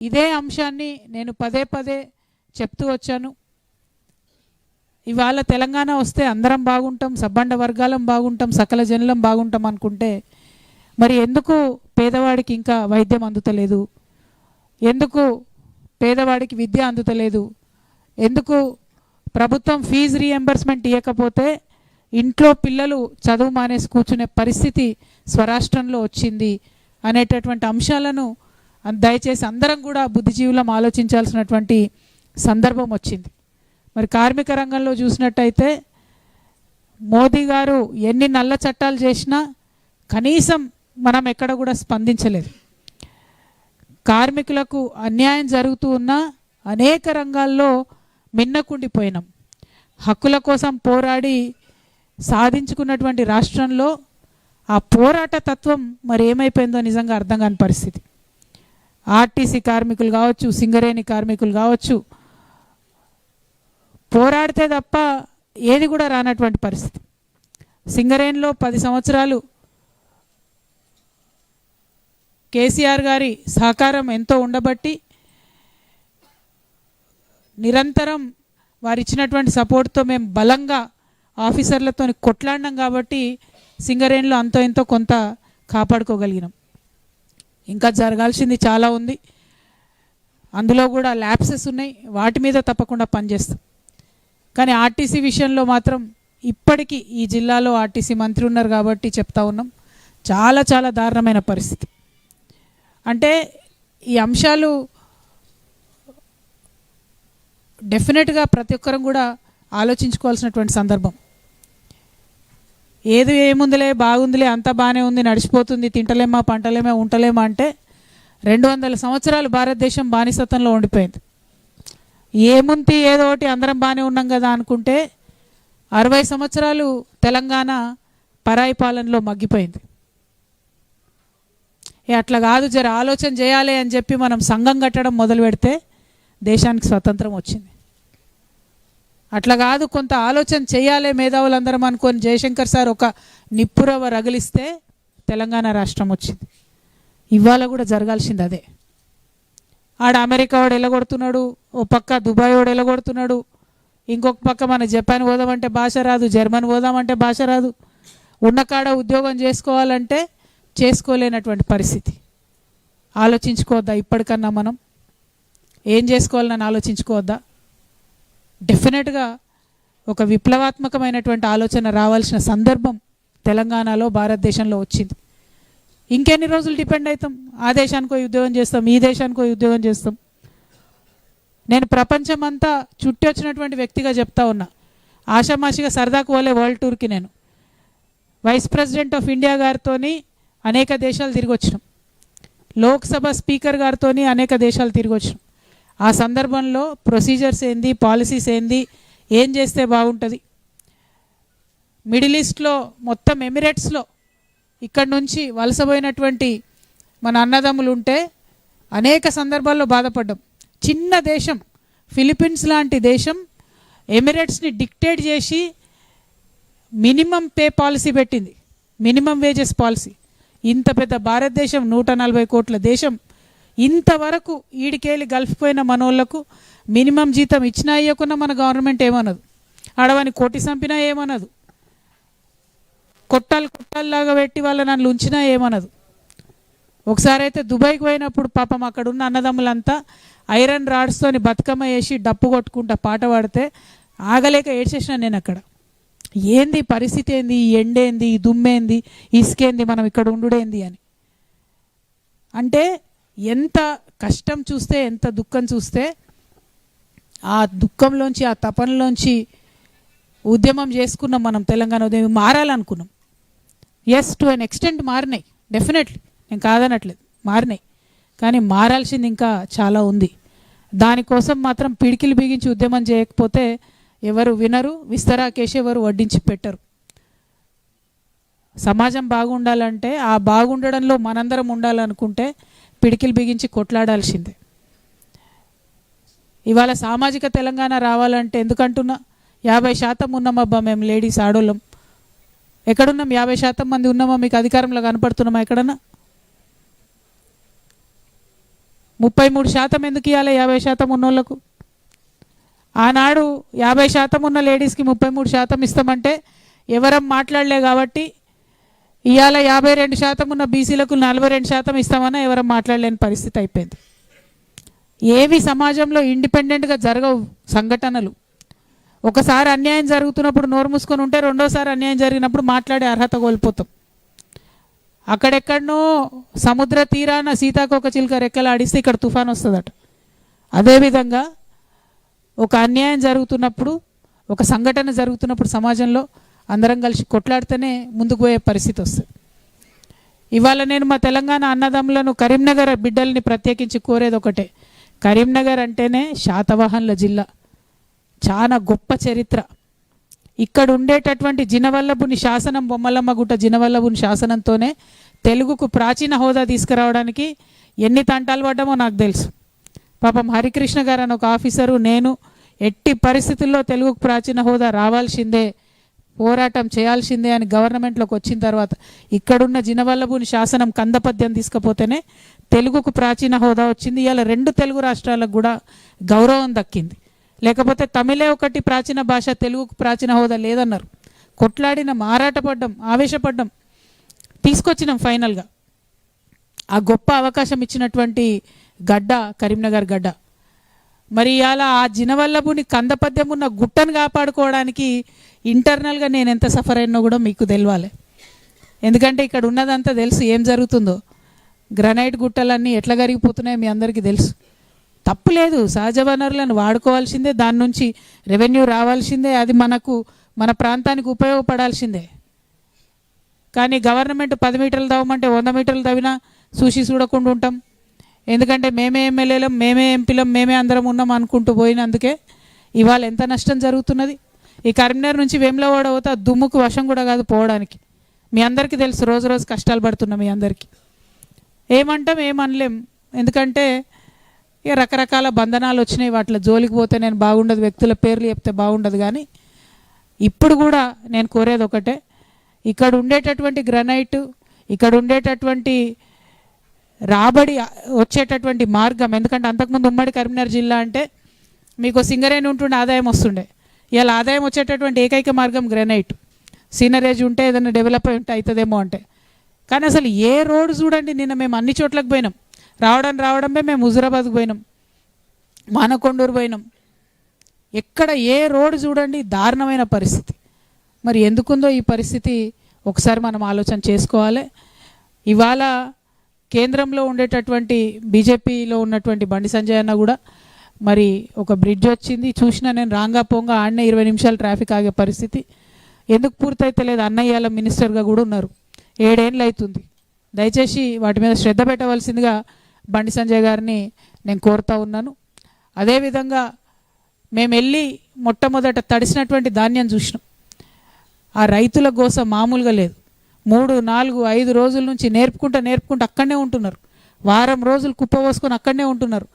ఇదే అంశాన్ని నేను పదే పదే చెప్తూ వచ్చాను. ఇవాళ తెలంగాణ వస్తే అందరం బాగుంటాం సబ్బండ వర్గాలం బాగుంటాం సకల జనులం బాగుంటాం అనుకుంటే మరి ఎందుకు పేదవాడికి ఇంకా వైద్యం అందుతలేదు? ఎందుకు పేదవాడికి విద్య అందుతలేదు? ఎందుకు ప్రభుత్వం ఫీజు రీఎంబర్స్మెంట్ ఇవ్వకపోతే ఇంట్లో పిల్లలు చదువు మానేసి కూర్చునే పరిస్థితి స్వరాష్ట్రంలో వచ్చింది అనేటటువంటి అంశాలను దయచేసి అందరం కూడా బుద్ధిజీవులం ఆలోచించాల్సినటువంటి సందర్భం వచ్చింది. మరి కార్మిక రంగంలో చూసినట్టయితే మోదీ గారు ఎన్ని నల్ల చట్టాలు చేసినా కనీసం మనం ఎక్కడ కూడా స్పందించలేదు. కార్మికులకు అన్యాయం జరుగుతూ ఉన్న అనేక రంగాల్లో మిన్నకుండిపోయినాం. హక్కుల కోసం పోరాడి సాధించుకున్నటువంటి రాష్ట్రంలో ఆ పోరాట తత్వం మరి ఏమైపోయిందో నిజంగా అర్థం కాని పరిస్థితి. ఆర్టీసీ కార్మికులు కావచ్చు సింగరేణి కార్మికులు కావచ్చు పోరాడితే తప్ప ఏది కూడా రానటువంటి పరిస్థితి. సింగరేణిలో పది సంవత్సరాలు కేసీఆర్ గారి సహకారం ఎంతో ఉండబట్టి నిరంతరం వారు ఇచ్చినటువంటి సపోర్ట్తో మేము బలంగా ఆఫీసర్లతో కొట్లాడినాం కాబట్టి సింగరేణిలో అంతో ఎంతో కొంత కాపాడుకోగలిగినాం. ఇంకా జరగాల్సింది చాలా ఉంది. అందులో కూడా ల్యాబ్సెస్ ఉన్నాయి. వాటి మీద తప్పకుండా పనిచేస్తాం. కానీ ఆర్టీసీ విషయంలో మాత్రం ఇప్పటికీ ఈ జిల్లాలో ఆర్టీసీ మంత్రి ఉన్నారు కాబట్టి చెప్తా ఉన్నాం. చాలా చాలా దారుణమైన పరిస్థితి. అంటే ఈ అంశాలు డెఫినెట్గా ప్రతి ఒక్కరం కూడా ఆలోచించుకోవాల్సినటువంటి సందర్భం. ఏది ఏముందిలే బాగుందిలే అంత బాగానే ఉంది నడిచిపోతుంది తింటలేమా పంటలేమా ఉంటలేమా అంటే రెండు వందల సంవత్సరాలు భారతదేశం బానిసత్వంలో ఉండిపోయింది. ఏముంది ఏదో ఒకటి అందరం బాగానే ఉన్నాం కదా అనుకుంటే అరవై సంవత్సరాలు తెలంగాణ పరాయి పాలనలో మగ్గిపోయింది. ఏ అట్లా కాదు జర ఆలోచన చేయాలి అని చెప్పి మనం సంఘం కట్టడం మొదలు పెడితే దేశానికి స్వతంత్రం వచ్చింది. అట్లా కాదు కొంత ఆలోచన చేయాలి మేధావులందరం అనుకొని జయశంకర్ సార్ ఒక నిప్పురవ రగిలిస్తే తెలంగాణ రాష్ట్రం వచ్చింది. ఇవాళ కూడా జరగాల్సింది అదే. ఆడ అమెరికా వాడు ఎలగొడుతున్నాడు ఓ పక్క దుబాయ్ వాడు ఎలగొడుతున్నాడు ఇంకొక పక్క మన జపాన్ పోదామంటే భాష రాదు జర్మన్ పోదామంటే భాష రాదు. ఉన్న కాడ ఉద్యోగం చేసుకోవాలంటే చేసుకోలేనటువంటి పరిస్థితి. ఆలోచించుకోవద్దా ఇప్పటికన్నా మనం? ఏం చేసుకోవాలని ఆలోచించుకోవద్దా? డెఫినెట్గా ఒక విప్లవాత్మకమైనటువంటి ఆలోచన రావాల్సిన సందర్భం తెలంగాణలో భారతదేశంలో వచ్చింది. ఇంకెన్ని రోజులు డిపెండ్ అవుతాం ఆ దేశానికి ఉద్యోగం చేస్తాం ఈ దేశానికి ఉద్యోగం చేస్తాం. నేను ప్రపంచం అంతా చుట్టి వచ్చినటువంటి వ్యక్తిగా చెప్తా ఉన్నా. ఆషామాషిగా సరదాకు పోలే వరల్డ్ టూర్కి నేను. వైస్ ప్రెసిడెంట్ ఆఫ్ ఇండియా గారితో అనేక దేశాలు తిరిగి వచ్చినాం లోక్సభ స్పీకర్ గారితో అనేక దేశాలు తిరిగి వచ్చినాం ఆ సందర్భంలో ప్రొసీజర్స్ ఏంది పాలసీస్ ఏంది ఏం చేస్తే బాగుంటుంది? మిడిల్ ఈస్ట్లో మొత్తం ఎమిరేట్స్లో ఇక్కడ నుంచి వలసపోయినటువంటి మన అన్నదమ్ములు ఉంటే అనేక సందర్భాల్లో బాధపడ్డాం. చిన్న దేశం ఫిలిప్పీన్స్ లాంటి దేశం ఎమిరేట్స్ని డిక్టేట్ చేసి మినిమం పే పాలసీ పెట్టింది. Minimum wages policy. ఇంత పెద్ద భారతదేశం నూట నలభై కోట్ల దేశం ఇంతవరకు ఈడికేలి గల్ఫ్ పోయిన మనోళ్ళకు మినిమం జీతం ఇచ్చినా ఇవ్వకుండా మన గవర్నమెంట్ ఏమనదు. ఆడవాని కోటి చంపినా ఏమనదు. కొట్టాలు కొట్టాల్లాగా పెట్టి వాళ్ళ నన్ను ఉంచినా ఏమనదు. ఒకసారి అయితే దుబాయ్కి పోయినప్పుడు పాపం అక్కడ ఉన్న అన్నదమ్ములంతా ఐరన్ రాడ్స్తోని బతుకమ్మ వేసి డప్పు కొట్టుకుంటా పాట పాడితే ఆగలేక ఏడ్చేసిన నేను అక్కడ. ఏంది పరిస్థితి ఏంది? ఎండేంది? దుమ్మేంది? ఇసుకేంది? మనం ఇక్కడ ఉండుడేంది అని. అంటే ఎంత కష్టం చూస్తే ఎంత దుఃఖం చూస్తే ఆ దుఃఖంలోంచి ఆ తపనలోంచి ఉద్యమం చేసుకున్నాం మనం తెలంగాణ ఉద్యమం మారాలనుకున్నాం. ఎస్ టు అన్ ఎక్స్టెంట్ మారినాయి. డెఫినెట్లీ నేను కాదనట్లేదు. మారినాయి. కానీ మారాల్సింది ఇంకా చాలా ఉంది. దానికోసం మాత్రం పిడికిలు బిగించి ఉద్యమం చేయకపోతే ఎవరు వినరు విస్తరాకేసి ఎవరు వడ్డించి పెట్టరు. సమాజం బాగుండాలంటే ఆ బాగుండడంలో మనందరం ఉండాలనుకుంటే పిడికిలు బిగించి కొట్లాడాల్సిందే. ఇవాళ సామాజిక తెలంగాణ రావాలంటే ఎందుకంటున్నా? యాభై శాతం ఉన్నామబ్బా మేము లేడీస్ ఆడోళ్ళం. ఎక్కడున్నాం? యాభై శాతం మంది ఉన్నామా? మీకు అధికారంలో కనపడుతున్నామా ఎక్కడన్నా? ముప్పై మూడు శాతం ఎందుకు ఇవ్వాలి యాభై శాతం ఉన్నోళ్ళకు? ఆనాడు యాభై శాతం ఉన్న లేడీస్కి ముప్పై మూడు శాతం ఇస్తామంటే ఎవరం మాట్లాడలే కాబట్టి ఇవాళ యాభై రెండు శాతం ఉన్న బీసీలకు నలభై రెండు శాతం ఇస్తామన్నా ఎవరం మాట్లాడలేని పరిస్థితి అయిపోయింది. ఏవి సమాజంలో ఇండిపెండెంట్గా జరగవు సంఘటనలు. ఒకసారి అన్యాయం జరుగుతున్నప్పుడు నోరు మూసుకొని ఉంటే రెండోసారి అన్యాయం జరిగినప్పుడు మాట్లాడే అర్హత కోల్పోతాం. అక్కడెక్కడనో సముద్ర తీరాన సీతాకోక చిలుక రెక్కలాడిస్తే ఇక్కడ తుఫాన్ వస్తుందట. అదేవిధంగా ఒక అన్యాయం జరుగుతున్నప్పుడు ఒక సంఘటన జరుగుతున్నప్పుడు సమాజంలో అందరం కలిసి కొట్లాడితేనే ముందుకు పోయే పరిస్థితి వస్తుంది. ఇవాళ నేను మా తెలంగాణ అన్నదమ్ములను కరీంనగర్ బిడ్డల్ని ప్రత్యేకించి కోరేది ఒకటే. కరీంనగర్ అంటేనే శాతవాహన్ల జిల్లా. చాలా గొప్ప చరిత్ర. ఇక్కడ ఉండేటటువంటి జినవల్లభుని శాసనం బొమ్మలమ్మ గుట్ట జినవల్లభుని శాసనంతోనే తెలుగుకు ప్రాచీన హోదా తీసుకురావడానికి ఎన్ని తంటాలు పడ్డామో నాకు తెలుసు. పాపం హరికృష్ణ గారు అని ఒక ఆఫీసరు నేను ఎట్టి పరిస్థితుల్లో తెలుగుకు ప్రాచీన హోదా రావాల్సిందే పోరాటం చేయాల్సిందే అని గవర్నమెంట్లోకి వచ్చిన తర్వాత ఇక్కడున్న జినవల్లభూని శాసనం కందపద్యం తీసుకపోతేనే తెలుగుకు ప్రాచీన హోదా వచ్చింది. ఇలా రెండు తెలుగు రాష్ట్రాలకు కూడా గౌరవం దక్కింది. లేకపోతే తమిళే ఒకటి ప్రాచీన భాష తెలుగుకు ప్రాచీన హోదా లేదన్నారు. కొట్లాడిన మారాటపడ్డం ఆవేశపడ్డం తీసుకొచ్చినాం ఫైనల్గా. ఆ గొప్ప అవకాశం ఇచ్చినటువంటి గడ్డ కరీంనగర్ గడ్డ. మరి అలా ఆ జినవల్లభుని కందపద్యం ఉన్న గుట్టను కాపాడుకోవడానికి ఇంటర్నల్గా నేను ఎంత సఫర్ అయినో కూడా మీకు తెలియాలి ఎందుకంటే ఇక్కడ ఉన్నదంతా తెలుసు ఏం జరుగుతుందో. గ్రనైట్ గుట్టలన్నీ ఎట్లా కరిగిపోతున్నాయో మీ అందరికీ తెలుసు. తప్పు లేదు సహజ వనరులను వాడుకోవాల్సిందే దాని నుంచి రెవెన్యూ రావాల్సిందే అది మనకు మన ప్రాంతానికి ఉపయోగపడాల్సిందే. కానీ గవర్నమెంట్ పది మీటర్లు తవ్వమంటే వంద మీటర్లు తవ్వినా చూసి చూడకుండా ఉంటాం. ఎందుకంటే మేమే ఎమ్మెల్యేలం మేమే ఎంపీలం మేమే అందరం ఉన్నాం అనుకుంటూ పోయినందుకే ఇవాళ ఎంత నష్టం జరుగుతున్నది? ఈ కరీంనగర్ నుంచి వేములవాడ పోతే ఆ దుమ్ముకు వశం కూడా కాదు పోవడానికి. మీ అందరికీ తెలుసు రోజు రోజు కష్టాలు పడుతున్నాం మీ అందరికీ. ఏమంటాం ఏమనలేం. ఎందుకంటే ఇక రకరకాల బంధనాలు వచ్చినాయి. వాటిలో జోలికి పోతే నేను బాగుండదు వ్యక్తుల పేర్లు చెప్తే బాగుండదు కానీ ఇప్పుడు కూడా నేను కోరేది ఒకటే ఇక్కడ ఉండేటటువంటి గ్రనైట్ ఇక్కడ ఉండేటటువంటి రాబడి వచ్చేటటువంటి మార్గం. ఎందుకంటే అంతకుముందు ఉమ్మడి కరీంనగర్ జిల్లా అంటే మీకు సింగరేణి ఉంటుండే ఆదాయం వస్తుండే. ఇవాళ ఆదాయం వచ్చేటటువంటి ఏకైక మార్గం గ్రెనైట్. సీనరేజ్ ఉంటే ఏదైనా డెవలప్ ఉంటే అవుతుందేమో అంటే. కానీ అసలు ఏ రోడ్డు చూడండి నిన్న మేము అన్ని చోట్లకు పోయినాం. రావడం రావడమే మేము హుజురాబాద్కు పోయినాం. మానకొండూరు పోయినాం. ఎక్కడ ఏ రోడ్డు చూడండి దారుణమైన పరిస్థితి. మరి ఎందుకుందో ఈ పరిస్థితి ఒకసారి మనం ఆలోచన చేసుకోవాలి. ఇవాళ కేంద్రంలో ఉండేటటువంటి బీజేపీలో ఉన్నటువంటి బండి సంజయ్ అన్న కూడా మరి ఒక బ్రిడ్జ్ వచ్చింది. చూసినా నేను రాంగా పోంగా ఆడనే ఇరవై నిమిషాలు ట్రాఫిక్ ఆగే పరిస్థితి. ఎందుకు పూర్తయితే లేదు? అన్నయ్యాల మినిస్టర్గా కూడా ఉన్నారు. ఏడేళ్ళు అవుతుంది. దయచేసి వాటి మీద శ్రద్ధ పెట్టవలసిందిగా బండి సంజయ్ గారిని నేను కోరుతా ఉన్నాను. అదేవిధంగా మేము వెళ్ళి మొట్టమొదట తడిసినటువంటి ధాన్యం చూసినాం. ఆ రైతుల గోస మామూలుగా లేదు. మూడు నాలుగు ఐదు రోజుల నుంచి నేర్పుకుంటూ నేర్పుకుంటూ అక్కడనే ఉంటున్నారు. వారం రోజులు కుప్ప పోసుకొని అక్కడనే ఉంటున్నారు.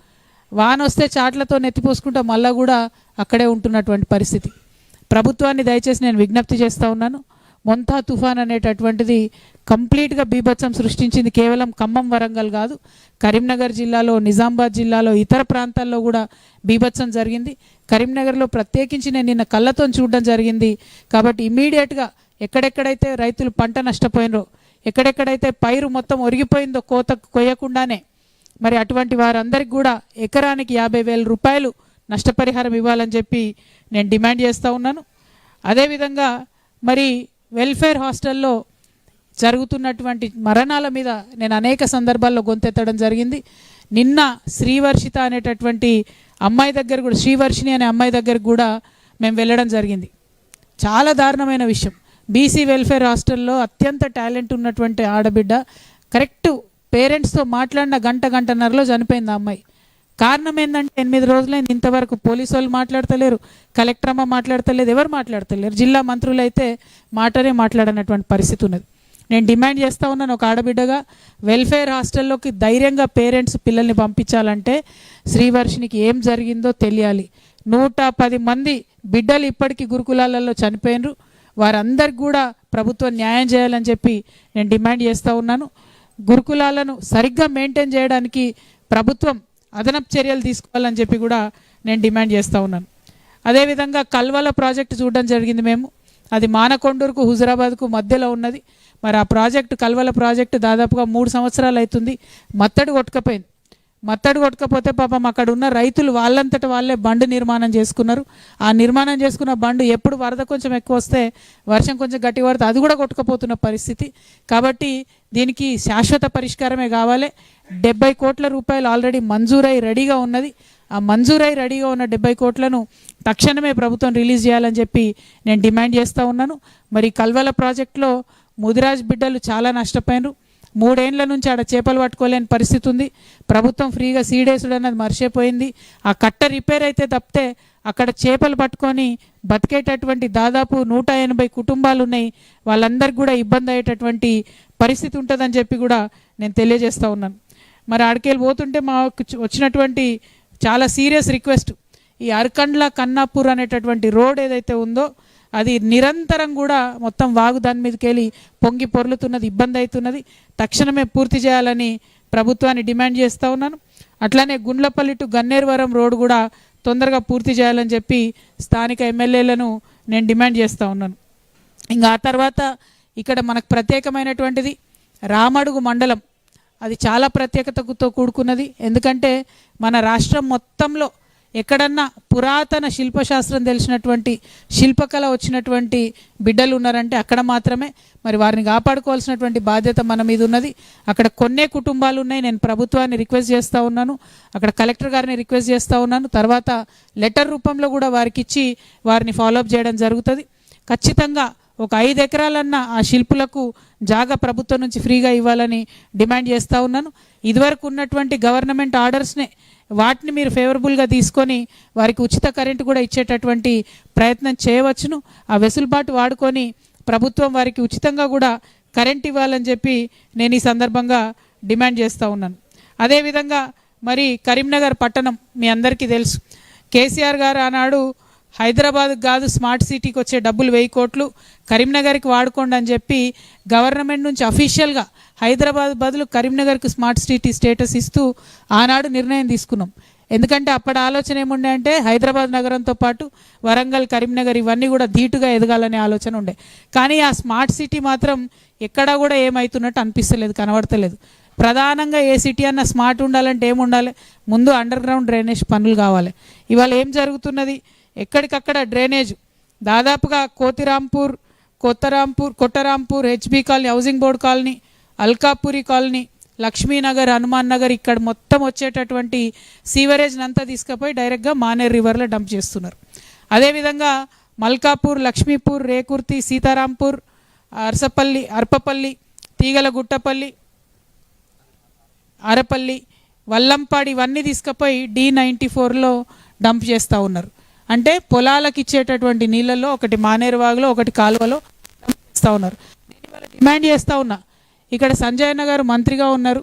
వాన వస్తే చాట్లతో నెత్తిపోసుకుంటా మళ్ళా కూడా అక్కడే ఉంటున్నటువంటి పరిస్థితి. ప్రభుత్వాన్ని దయచేసి నేను విజ్ఞప్తి చేస్తూ ఉన్నాను. మొంతా తుఫాన్ అనేటటువంటిది కంప్లీట్గా బీభత్సం సృష్టించింది కేవలం ఖమ్మం వరంగల్ కాదు. కరీంనగర్ జిల్లాలో నిజామాబాద్ జిల్లాలో ఇతర ప్రాంతాల్లో కూడా బీభత్సం జరిగింది. కరీంనగర్లో ప్రత్యేకించి నేను నిన్న కళ్ళతో చూడడం జరిగింది. కాబట్టి ఇమీడియట్గా ఎక్కడెక్కడైతే రైతులు పంట నష్టపోయినరో ఎక్కడెక్కడైతే పైరు మొత్తం ఒరిగిపోయిందో కోత కొయ్యకుండానే మరి అటువంటి వారందరికి కూడా ఎకరానికి యాభై వేల రూపాయలు నష్టపరిహారం ఇవ్వాలని చెప్పి నేను డిమాండ్ చేస్తూ ఉన్నాను. అదేవిధంగా మరి వెల్ఫేర్ హాస్టల్లో జరుగుతున్నటువంటి మరణాల మీద నేను అనేక సందర్భాల్లో గొంతెత్తడం జరిగింది. నిన్న శ్రీవర్షిత అనేటటువంటి అమ్మాయి దగ్గర కూడా శ్రీవర్షిణి అనే అమ్మాయి దగ్గర కూడా మేము వెళ్ళడం జరిగింది. చాలా దారుణమైన విషయం. బీసీ వెల్ఫేర్ హాస్టల్లో అత్యంత టాలెంట్ ఉన్నటువంటి ఆడబిడ్డ కరెక్ట్ పేరెంట్స్తో మాట్లాడిన గంట గంటన్నరలో చనిపోయింది ఆ అమ్మాయి. కారణం ఏంటంటే ఎనిమిది రోజులైంది ఇంతవరకు పోలీసు వాళ్ళు మాట్లాడతలేరు కలెక్టర్ అమ్మ మాట్లాడతలేదు ఎవరు మాట్లాడతలేరు. జిల్లా మంత్రులు అయితే మాటనే మాట్లాడనటువంటి పరిస్థితి ఉన్నది. నేను డిమాండ్ చేస్తూ ఉన్నాను ఒక ఆడబిడ్డగా వెల్ఫేర్ హాస్టల్లోకి ధైర్యంగా పేరెంట్స్ పిల్లల్ని పంపించాలంటే శ్రీవర్షినికి ఏం జరిగిందో తెలియాలి. నూట పది మంది బిడ్డలు ఇప్పటికీ గురుకులాలలో చనిపోయినరు. వారందరికి కూడా ప్రభుత్వం న్యాయం చేయాలని చెప్పి నేను డిమాండ్ చేస్తూ ఉన్నాను. గురుకులాలను సరిగ్గా మెయింటైన్ చేయడానికి ప్రభుత్వం అదనపు చర్యలు తీసుకోవాలని చెప్పి కూడా నేను డిమాండ్ చేస్తూ ఉన్నాను. అదేవిధంగా కల్వల ప్రాజెక్టు చూడడం జరిగింది మేము. అది మానకొండూరుకు హుజరాబాద్కు మధ్యలో ఉన్నది. మరి ఆ ప్రాజెక్టు కల్వల ప్రాజెక్టు దాదాపుగా మూడు సంవత్సరాలు అవుతుంది. మత్తడి కొట్టుకపోయింది. మత్తడి కొట్టకపోతే పాపం అక్కడ ఉన్న రైతులు వాళ్ళంతట వాళ్ళే బండు నిర్మాణం చేసుకున్నారు. ఆ నిర్మాణం చేసుకున్న బండు ఎప్పుడు వరద కొంచెం ఎక్కువ వస్తే వర్షం కొంచెం గట్టి పడితే అది కూడా కొట్టుకపోతున్న పరిస్థితి. కాబట్టి దీనికి శాశ్వత పరిష్కారమే కావాలి. డెబ్బై కోట్ల రూపాయలు ఆల్రెడీ మంజూరై రెడీగా ఉన్నది. ఆ మంజూరై రెడీగా ఉన్న డెబ్బై కోట్లను తక్షణమే ప్రభుత్వం రిలీజ్ చేయాలని చెప్పి నేను డిమాండ్ చేస్తూ ఉన్నాను. మరి కల్వల ప్రాజెక్టులో ముదిరాజ్ బిడ్డలు చాలా నష్టపోయినారు. మూడేండ్ల నుంచి ఆడ చేపలు పట్టుకోలేని పరిస్థితి ఉంది. ప్రభుత్వం ఫ్రీగా సీడేసుడు అన్నది మర్చిపోయింది. ఆ కట్ట రిపేర్ అయితే తప్పితే అక్కడ చేపలు పట్టుకొని బతికేటటువంటి దాదాపు నూట ఎనభై కుటుంబాలు ఉన్నాయి. వాళ్ళందరికీ కూడా ఇబ్బంది అయ్యేటటువంటి పరిస్థితి ఉంటుందని చెప్పి కూడా నేను తెలియజేస్తూ ఉన్నాను. మరి ఆడికెళ్ళి పోతుంటే మాకు వచ్చినటువంటి చాలా సీరియస్ రిక్వెస్ట్. ఈ అర్కండ్ల కన్నాపూర్ అనేటటువంటి రోడ్ ఏదైతే ఉందో అది నిరంతరం కూడా మొత్తం వాగు దాని మీదకి వెళ్ళి పొంగి పొర్లుతున్నది ఇబ్బంది అవుతున్నది. తక్షణమే పూర్తి చేయాలని ప్రభుత్వాన్ని డిమాండ్ చేస్తూ ఉన్నాను. అట్లానే గుండ్లపల్లి టు గన్నేరువరం రోడ్డు కూడా తొందరగా పూర్తి చేయాలని చెప్పి స్థానిక ఎమ్మెల్యేలను నేను డిమాండ్ చేస్తూ ఉన్నాను. ఇంకా ఆ తర్వాత ఇక్కడ మనకు ప్రత్యేకమైనటువంటిది రామడుగు మండలం. అది చాలా ప్రత్యేకతతో కూడుకున్నది. ఎందుకంటే మన రాష్ట్రం మొత్తంలో ఎక్కడన్నా పురాతన శిల్పశాస్త్రం తెలిసినటువంటి శిల్పకళ వచ్చినటువంటి బిడ్డలు ఉన్నారంటే అక్కడ మాత్రమే. మరి వారిని కాపాడుకోవాల్సినటువంటి బాధ్యత మన మీద ఉన్నది. అక్కడ కొన్నే కుటుంబాలు ఉన్నాయి. నేను ప్రభుత్వాన్ని రిక్వెస్ట్ చేస్తూ ఉన్నాను. అక్కడ కలెక్టర్ గారిని రిక్వెస్ట్ చేస్తూ ఉన్నాను. తర్వాత లెటర్ రూపంలో కూడా వారికి ఇచ్చి వారిని ఫాలోఅప్ చేయడం జరుగుతుంది. ఖచ్చితంగా ఒక ఐదు ఎకరాలన్న ఆ శిల్పులకు జాగా ప్రభుత్వం నుంచి ఫ్రీగా ఇవ్వాలని డిమాండ్ చేస్తూ ఉన్నాను. ఇదివరకు ఉన్నటువంటి గవర్నమెంట్ ఆర్డర్స్నే వాటిని మీరు ఫేవరబుల్గా తీసుకొని వారికి ఉచిత కరెంటు కూడా ఇచ్చేటటువంటి ప్రయత్నం చేయవచ్చును. ఆ వెసులుబాటు వాడుకొని ప్రభుత్వం వారికి ఉచితంగా కూడా కరెంట్ ఇవ్వాలని చెప్పి నేను ఈ సందర్భంగా డిమాండ్ చేస్తూ ఉన్నాను. అదేవిధంగా మరి కరీంనగర్ పట్టణం మీ అందరికీ తెలుసు. కేసీఆర్ గారు ఆనాడు హైదరాబాద్ కాదు స్మార్ట్ సిటీకి వచ్చే డబ్బులు వెయ్యి కోట్లు కరీంనగర్కి వాడుకోండి అని చెప్పి గవర్నమెంట్ నుంచి అఫీషియల్గా హైదరాబాద్ బదులు కరీంనగర్కి స్మార్ట్ సిటీ స్టేటస్ ఇస్తూ ఆనాడు నిర్ణయం తీసుకున్నాం. ఎందుకంటే అప్పటి ఆలోచన ఏముండే అంటే హైదరాబాద్ నగరంతో పాటు వరంగల్ కరీంనగర్ ఇవన్నీ కూడా ధీటుగా ఎదగాలనే ఆలోచన ఉండే. కానీ ఆ స్మార్ట్ సిటీ మాత్రం ఎక్కడా కూడా ఏమవుతున్నట్టు అనిపిస్తలేదు కనబడతలేదు. ప్రధానంగా ఏ సిటీ అన్న స్మార్ట్ ఉండాలంటే ఏముండాలి? ముందు అండర్ గ్రౌండ్ డ్రైనేజ్ పనులు కావాలి. ఇవాళ ఏం జరుగుతున్నది? ఎక్కడికక్కడ డ్రైనేజ్. దాదాపుగా Kothirampur Kothrampur Kottarampur HB colony housing board colony Alkapuri colony Lakshminagar Hanuman Nagar ఇక్కడ మొత్తం వచ్చేటటువంటి సీవరేజ్ని అంతా తీసుకుపోయి డైరెక్ట్గా మానేర్ రివర్లో డంప్ చేస్తున్నారు. అదేవిధంగా మల్కాపూర్ లక్ష్మీపూర్ రేకుర్తి సీతారాంపూర్ అరసపల్లి అర్పపల్లి తీగల గుట్టపల్లి అరపల్లి వల్లంపాడి ఇవన్నీ తీసుకుపోయి డి నైంటీ ఫోర్లో డంప్ చేస్తూ ఉన్నారు. అంటే పొలాలకు ఇచ్చేటటువంటి నీళ్ళల్లో ఒకటి మానేరు వాగులో ఒకటి కాలువలో చేస్తూ ఉన్నారు. డిమాండ్ చేస్తూ ఉన్నా. ఇక్కడ సంజయ్ అన్న గారు మంత్రిగా ఉన్నారు.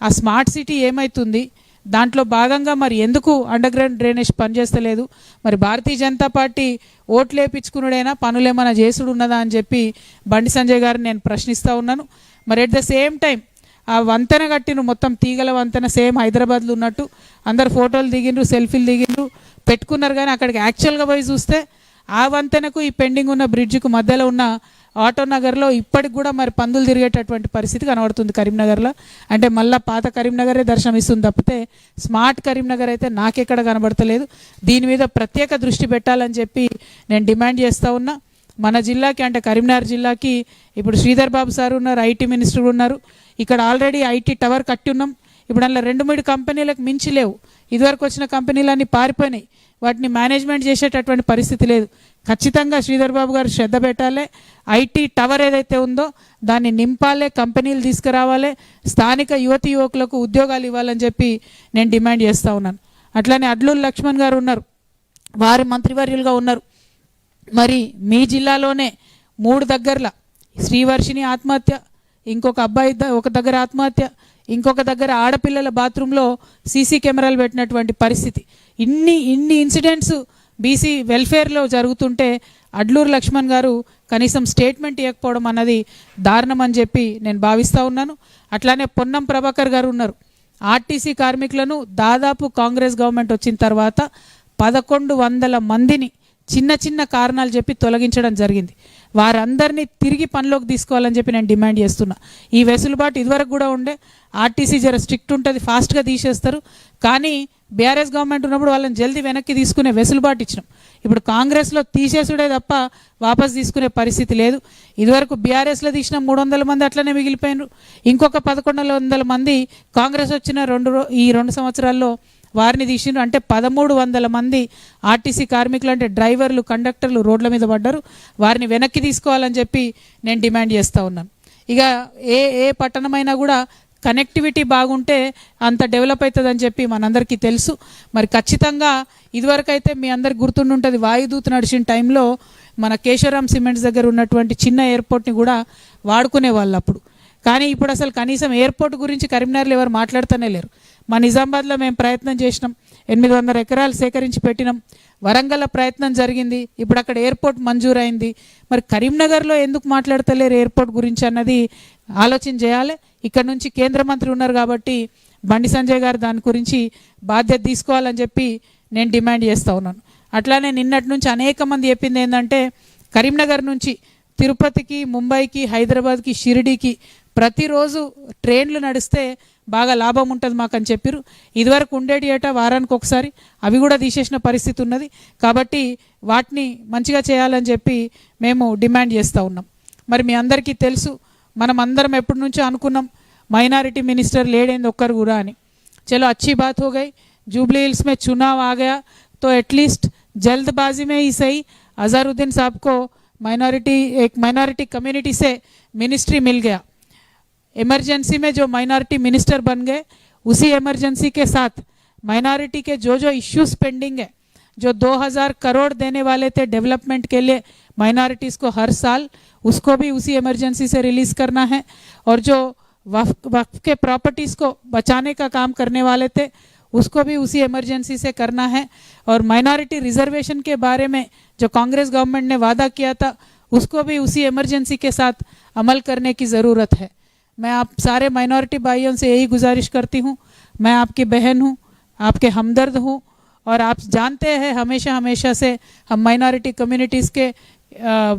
ఆ స్మార్ట్ సిటీ ఏమవుతుంది దాంట్లో భాగంగా మరి ఎందుకు అండర్ గ్రౌండ్ డ్రైనేజ్ పనిచేస్తలేదు మరి భారతీయ జనతా పార్టీ ఓట్లు వేయించుకున్నాడైనా పనులేమైనా చేసుడు ఉన్నదా అని చెప్పి బండి సంజయ్ గారిని నేను ప్రశ్నిస్తూ ఉన్నాను. మరి ఎట్ ద సేమ్ టైం ఆ వంతెన కట్టిన మొత్తం తీగల వంతెన సేమ్ హైదరాబాద్లో ఉన్నట్టు. అందరు ఫోటోలు దిగిండ్రు సెల్ఫీలు దిగిండ్రు పెట్టుకున్నారు. కానీ అక్కడికి యాక్చువల్గా పోయి చూస్తే ఆ వంతెనకు ఈ పెండింగ్ ఉన్న బ్రిడ్జ్కు మధ్యలో ఉన్న ఆటో నగర్లో ఇప్పటికి కూడా మరి పందులు తిరిగేటటువంటి పరిస్థితి కనబడుతుంది కరీంనగర్లో. అంటే మళ్ళీ పాత కరీంనగరే దర్శనం ఇస్తుంది తప్పితే స్మార్ట్ కరీంనగర్ అయితే నాకెక్కడ కనబడతలేదు. దీని మీద ప్రత్యేక దృష్టి పెట్టాలని చెప్పి నేను డిమాండ్ చేస్తూ ఉన్నా. మన జిల్లాకి అంటే కరీంనగర్ జిల్లాకి ఇప్పుడు శ్రీధర్ బాబు సార్ ఉన్నారు ఐటీ మినిస్టర్ ఉన్నారు. ఇక్కడ ఆల్రెడీ ఐటీ టవర్ కట్టి ఉన్నాం ఇప్పుడు అందులో రెండు మూడు కంపెనీలకు మించి లేవు. ఇదివరకు వచ్చిన కంపెనీలన్నీ పారిపోయినాయి. వాటిని మేనేజ్మెంట్ చేసేటటువంటి పరిస్థితి లేదు. ఖచ్చితంగా శ్రీధర్ బాబు గారు శ్రద్ధ పెట్టాలి. ఐటీ టవర్ ఏదైతే ఉందో దాన్ని నింపాలి కంపెనీలు తీసుకురావాలి స్థానిక యువతి యువకులకు ఉద్యోగాలు ఇవ్వాలని చెప్పి నేను డిమాండ్ చేస్తూ ఉన్నాను. అట్లానే అడ్లూరు లక్ష్మణ్ గారు ఉన్నారు. వారి మంత్రివర్యులుగా ఉన్నారు. మరి మీ జిల్లాలోనే మూడు దగ్గరల శ్రీవర్షిని ఆత్మహత్య ఇంకొక అబ్బాయి ఒక దగ్గర ఆత్మహత్య ఇంకొక దగ్గర ఆడపిల్లల బాత్రూంలో సీసీ కెమెరాలు పెట్టినటువంటి పరిస్థితి. ఇన్ని ఇన్ని ఇన్సిడెంట్స్ బీసీ వెల్ఫేర్లో జరుగుతుంటే అడ్లూరు లక్ష్మణ్ గారు కనీసం స్టేట్మెంట్ ఇవ్వకపోవడం అన్నది దారుణం అని చెప్పి నేను భావిస్తూ ఉన్నాను. అట్లానే పొన్నం ప్రభాకర్ గారు ఉన్నారు. ఆర్టీసీ కార్మికులను దాదాపు కాంగ్రెస్ గవర్నమెంట్ వచ్చిన తర్వాత పదకొండు వందల మందిని చిన్న చిన్న కారణాలు చెప్పి తొలగించడం జరిగింది. వారందరినీ తిరిగి పనిలోకి తీసుకోవాలని చెప్పి నేను డిమాండ్ చేస్తున్నా. ఈ వెసులుబాటు ఇదివరకు కూడా ఉండే. ఆర్టీసీ జర స్ట్రిక్ట్ ఉంటుంది ఫాస్ట్గా తీసేస్తారు. కానీ బీఆర్ఎస్ గవర్నమెంట్ ఉన్నప్పుడు వాళ్ళని జల్దీ వెనక్కి తీసుకునే వెసులుబాటు ఇచ్చినాం. ఇప్పుడు కాంగ్రెస్లో తీసేసుడే తప్ప వాపస్ తీసుకునే పరిస్థితి లేదు. ఇదివరకు బీఆర్ఎస్లో తీసిన మూడు వందల మంది అట్లనే మిగిలిపోయినారు. ఇంకొక పదకొండు వందల మంది కాంగ్రెస్ వచ్చిన రెండు రో- ఈ రెండు సంవత్సరాల్లో వారిని తీసిండ్రు. అంటే పదమూడు వందల మంది ఆర్టీసీ కార్మికులు అంటే డ్రైవర్లు కండక్టర్లు రోడ్ల మీద పడ్డారు. వారిని వెనక్కి తీసుకోవాలని చెప్పి నేను డిమాండ్ చేస్తూ ఉన్నాను ఇక ఏ ఏ పట్టణమైనా కూడా కనెక్టివిటీ బాగుంటే అంత డెవలప్ అవుతుందని చెప్పి మనందరికీ తెలుసు. మరి ఖచ్చితంగా ఇదివరకైతే మీ అందరికి గుర్తుండుంటుంది వాయుదూత నడిచిన టైంలో మన కేశవరామ్ సిమెంట్స్ దగ్గర ఉన్నటువంటి చిన్న ఎయిర్పోర్ట్ని కూడా వాడుకునే వాళ్ళు అప్పుడు. కానీ ఇప్పుడు అసలు కనీసం ఎయిర్పోర్ట్ గురించి కరీంనగర్లో ఎవరు మాట్లాడుతూనే లేరు. మా నిజామాబాద్లో మేము ప్రయత్నం చేసినాం. ఎనిమిది వందల ఎకరాలు సేకరించి పెట్టినాం. వరంగల్ ప్రయత్నం జరిగింది. ఇప్పుడు అక్కడ ఎయిర్పోర్ట్ మంజూరైంది. మరి కరీంనగర్లో ఎందుకు మాట్లాడతలేరు ఎయిర్పోర్ట్ గురించి అన్నది ఆలోచన చేయాలి. ఇక్కడ నుంచి కేంద్ర మంత్రి ఉన్నారు కాబట్టి బండి సంజయ్ గారు దాని గురించి బాధ్యత తీసుకోవాలని చెప్పి నేను డిమాండ్ చేస్తూ ఉన్నాను. అట్లానే నిన్నటి నుంచి అనేక మంది చెప్పింది ఏంటంటే కరీంనగర్ నుంచి తిరుపతికి ముంబైకి హైదరాబాద్కి షిరిడీకి ప్రతిరోజు ట్రైన్లు నడిస్తే బాగా లాభం ఉంటుంది మాకు అని చెప్పారు ఇదివరకు ఉండేటి ఏట వారానికి ఒకసారి అవి కూడా తీసేసిన పరిస్థితి ఉన్నది కాబట్టి వాటిని మంచిగా చేయాలని చెప్పి మేము డిమాండ్ చేస్తూ ఉన్నాం మరి మీ అందరికీ తెలుసు మనం అందరం ఎప్పటి నుంచో అనుకున్నాం మైనారిటీ మినిస్టర్ లేడేంది ఒక్కరు కూడా అని चलो अच्छी बात हो गई जुबली हिल्स में चुनाव आ गया तो एटलीस्ट जल्दबाजी में ही सही अजहरुद्दीन साहब को माइनॉरिटी एक माइनॉरिटी कम्युनिटी से मिनिस्ट्री मिल गया इमरजेंसी में जो माइनॉरिटी मिनिस्टर बन गए, उसी इमरजेंसी के साथ माइनॉरिटी के जो जो इश्यूज़ पेंडिंग है, जो 2000 करोड़ देने वाले थे डेवलपमेंट के लिए माइनॉरिटीज को हर साल, उसको भी उसी इमरजेंसी से रिलीज़ करना है। और जो वक्फ वक्फ के प्रॉपर्टीज़ को बचाने का काम करने वाले थे, उसको भी उसी इमरजेंसी से करना है। और माइनॉरिटी रिजर्वेशन के बारे में जो कांग्रेस गवर्नमेंट ने वादा किया था, उसको भी उसी इमरजेंसी के साथ अमल करने की ज़रूरत है। मैं आप सारे माइनॉरिटी भाइयों से यही गुजारिश करती हूँ। मैं आपकी बहन हूँ, आपके हमदर्द हूँ और आप जानते हैं हमेशा हमेशा से हम माइनॉरिटी कम्युनिटीज़ के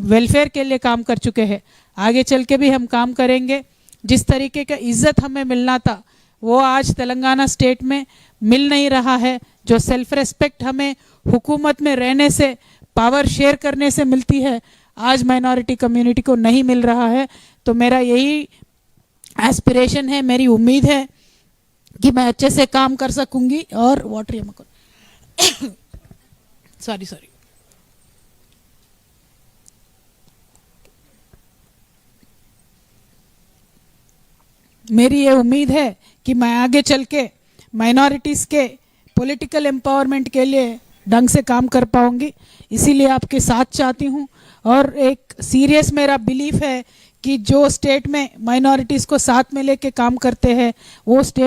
वेलफेयर के लिए काम कर चुके हैं। आगे चल के भी हम काम करेंगे। जिस तरीके का इज़्ज़त हमें मिलना था, वो आज तेलंगाना स्टेट में मिल नहीं रहा है, जो सेल्फ रेस्पेक्ट हमें हुकूमत में रहने से पावर शेयर करने से मिलती है, आज माइनॉरिटी कम्युनिटी को नहीं मिल रहा है। तो मेरा यही एस्पिरेशन है, मेरी उम्मीद है कि मैं अच्छे से काम कर सकूँगी और वाटर सॉरी सॉरी मेरी ये उम्मीद है कि मैं आगे चल के माइनॉरिटीज़ के पॉलिटिकल एम्पावरमेंट के लिए ढंग से काम कर पाऊँगी। इसीलिए आपके साथ चाहती हूँ और एक सीरियस मेरा बिलीफ है कि जो स्टेट में माइनॉरिटीज़ को साथ में लेके काम करते हैं वो स्टेट